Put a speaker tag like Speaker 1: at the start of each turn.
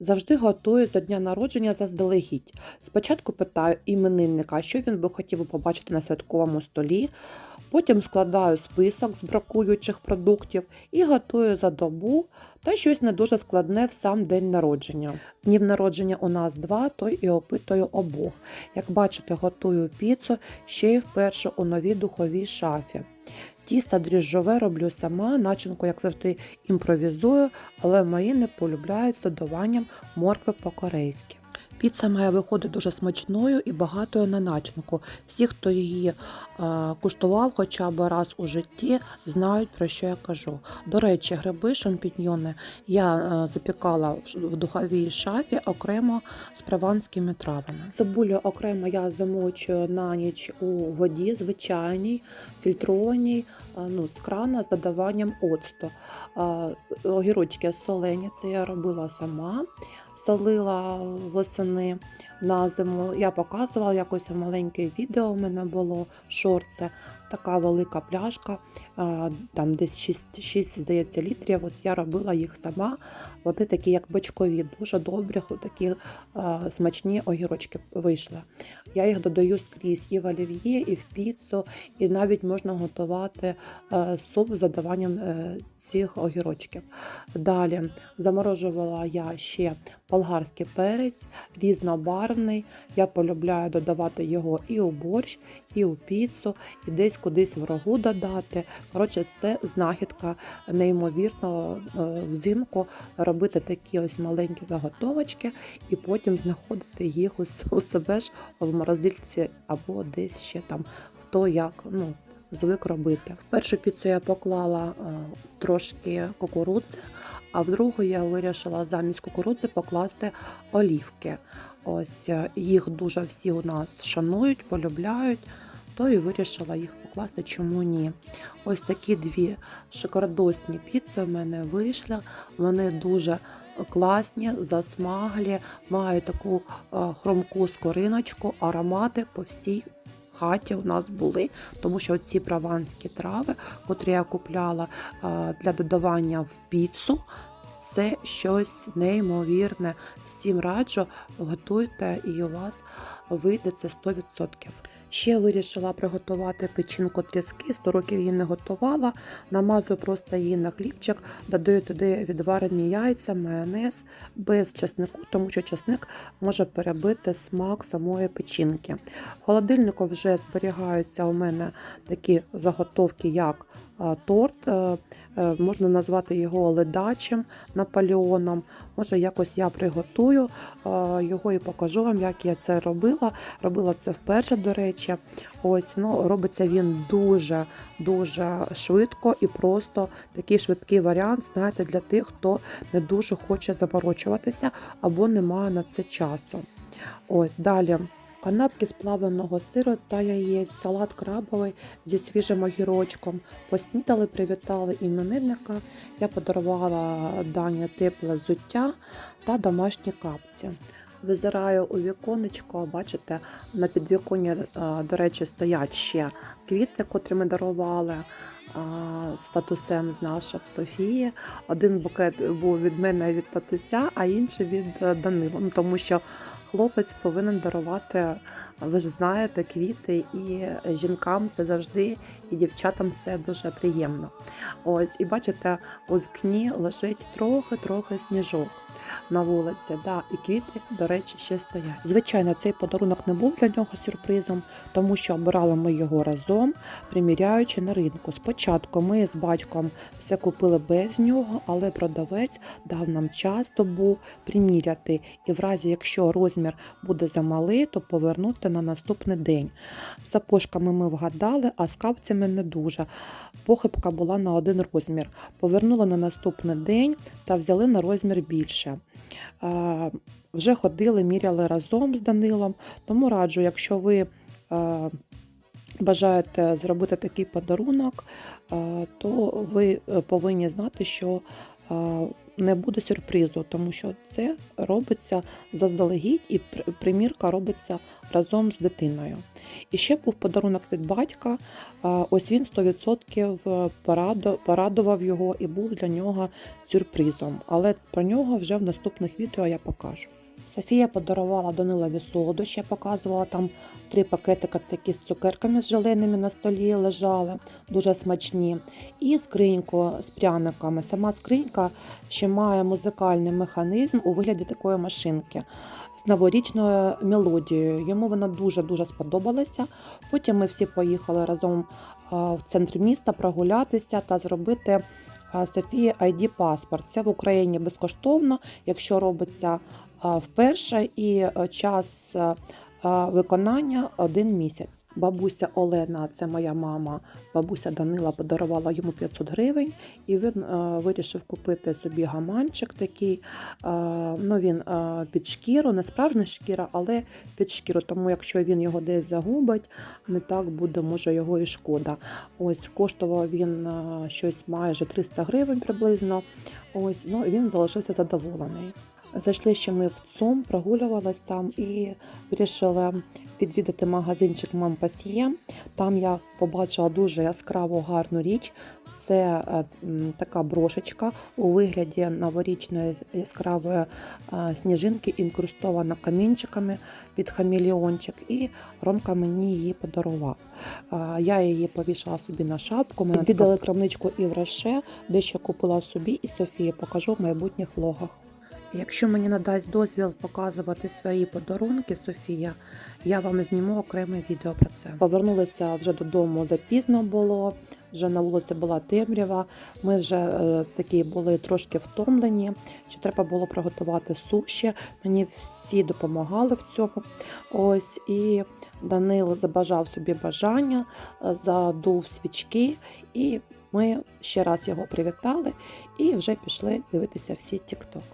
Speaker 1: Завжди готуюсь до дня народження заздалегідь. Спочатку питаю іменинника, що він би хотів побачити на святковому столі. Потім складаю список з бракуючих продуктів і готую за добу та щось не дуже складне в сам день народження. Днів народження у нас два, то і опитую обох. Як бачите, готую піцу ще й вперше у новій духовій шафі. Тісто дріжджове роблю сама, начинку, як завжди, імпровізую, але мої не полюбляють з додаванням моркви по-корейськи. Піца має виходити дуже смачною і багатою на начинку. Всі, хто її е, куштував хоча б раз у житті, знають про що я кажу. До речі, гриби, шампіньйони я е, запікала в духовій шафі окремо з прованськими травами. Цибулю окремо я замочую на ніч у воді звичайній, фільтрованій, е, ну, з крана з додаванням оцту. Е, Огірочки солені, це я робила сама солила восени на зиму. Я показувала якось маленьке відео у мене було шорт. Це така велика пляшка, там десь 6, 6 здається, літрів. От я робила їх сама. Вони такі, як бочкові, дуже добрі, такі смачні огірочки вийшли. Я їх додаю скрізь і в олів'є, і в піцу, і навіть можна готувати суп з додаванням е, цих огірочків. Далі заморожувала я ще болгарський перець, різнобарвний. Я полюбляю додавати його і у борщ, і у піцу, і десь кудись в рагу додати. Коротше, це знахідка неймовірно е, взимку робити такі ось маленькі заготовочки і потім знаходити їх у у себе ж в морозильці або десь ще там хто як. ну, Звик робити. В першу піцу я поклала е, трошки кукурудзи, а в другу я вирішила замість кукурудзи покласти олівки. Ось е, їх дуже всі у нас шанують, полюбляють, то і вирішила їх покласти, чому ні. Ось такі дві шикардосні піци в мене вийшли. Вони дуже класні, засмаглі, мають таку е, хромку скориночку, аромати по всій. Хаті у нас були, тому що ці прованські трави, котрі я купляла е, для додавання в піцу, це щось неймовірне. Всім раджу, готуйте і у вас вийде це 100%. Ще вирішила приготувати печінку тріски, 100 років її не готувала. Намазую просто її на хлібчик, додаю туди відварені яйця, майонез без чеснику, тому що чесник може перебити смак самої печінки. В холодильнику вже зберігаються у мене такі заготовки, як торт. е, е, Можна назвати його ледачим наполеоном. Може, якось я приготую е, його і покажу вам, як я це робила. Робила це вперше, до речі. Ось ну, робиться він дуже дуже швидко і просто такий швидкий варіант, знаєте, для тих, хто не дуже хоче заморочуватися або не має на це часу. Ось далі. Канапки з плавленого сиру та яєць, салат крабовий зі свіжим огірочком. Поснідали, привітали іменинника. Я подарувала Дані тепле взуття та домашні капці. Визираю у віконечко, бачите, на підвіконні, е, до речі, стоять ще квіти, котрі ми дарували а, з нашого Софії. Один букет був від мене від татуся, а інший від е, Данила. Тому що хлопець повинен дарувати, ви ж знаєте, квіти, і жінкам це завжди, і дівчатам це дуже приємно. Ось, і бачите, у вікні лежить трохи-трохи сніжок на вулиці. Да, і квіти, до речі, ще стоять. Звичайно, цей подарунок не був для нього сюрпризом, тому що обирали ми його разом, приміряючи на ринку. Спочатку ми з батьком все купили без нього, але продавець дав нам час добу приміряти, і в разі, якщо розмір буде замалий, то повернути на наступний день. З сапожками ми вгадали, а з не дуже. Похибка була на один розмір. Повернули на наступний день та взяли на розмір більше. Вже ходили, міряли разом з Данилом, тому раджу, якщо ви бажаєте зробити такий подарунок, то ви е, повинні знати, що не буде сюрпризу, тому що це робиться заздалегідь, і примірка робиться разом з дитиною. І ще був подарунок від батька. Ось він 100% порадував його і був для нього сюрпризом. Але про нього вже в наступних відео я покажу. Софія подарувала Данилові солодощі, я показувала там три пакетика такі з цукерками з зеленими на столі лежали, дуже смачні. І скриньку з пряниками. Сама скринька ще має музикальний механізм у вигляді такої машинки з новорічною мелодією. Йому вона дуже-дуже сподобалася. Потім ми всі поїхали разом в центр міста прогулятися та зробити а, Софії ID паспорт. Це в Україні безкоштовно, якщо робиться вперше, і е, час е, виконання один місяць. Бабуся Олена, це моя мама. Бабуся Данила подарувала йому 500 гривень, і він е, вирішив купити собі гаманчик такий. Е, ну, він е, під шкіру, не справжня шкіра, але під шкіру. Тому якщо він його десь загубить, не так буде, може його і шкода. Ось коштував він е, щось майже 300 гривень приблизно. Ось ну він залишився задоволений. Зайшли ще ми в ЦУМ, прогулювалась там і вирішили відвідати магазинчик Мам Пасіє. Там я побачила дуже яскраву гарну річ. Це е, така брошечка у вигляді новорічної яскравої е, сніжинки, інкрустована камінчиками під хамелеончик, і Ромка мені її подарував. Е, Я її повішала собі на шапку. Ми відвідали крамничку і в Роше, дещо купила собі і Софії. Покажу в майбутніх влогах. Якщо мені надасть дозвіл показувати свої подарунки, Софія, я вам зніму окреме відео про це. Повернулися вже додому запізно було, вже на вулиці була темрява. Ми вже е, такі були трошки втомлені, що треба було приготувати суші. Мені всі допомагали в цьому. Ось і Данил забажав собі бажання, е, задув свічки, і ми ще раз його привітали і вже пішли дивитися всі TikTok.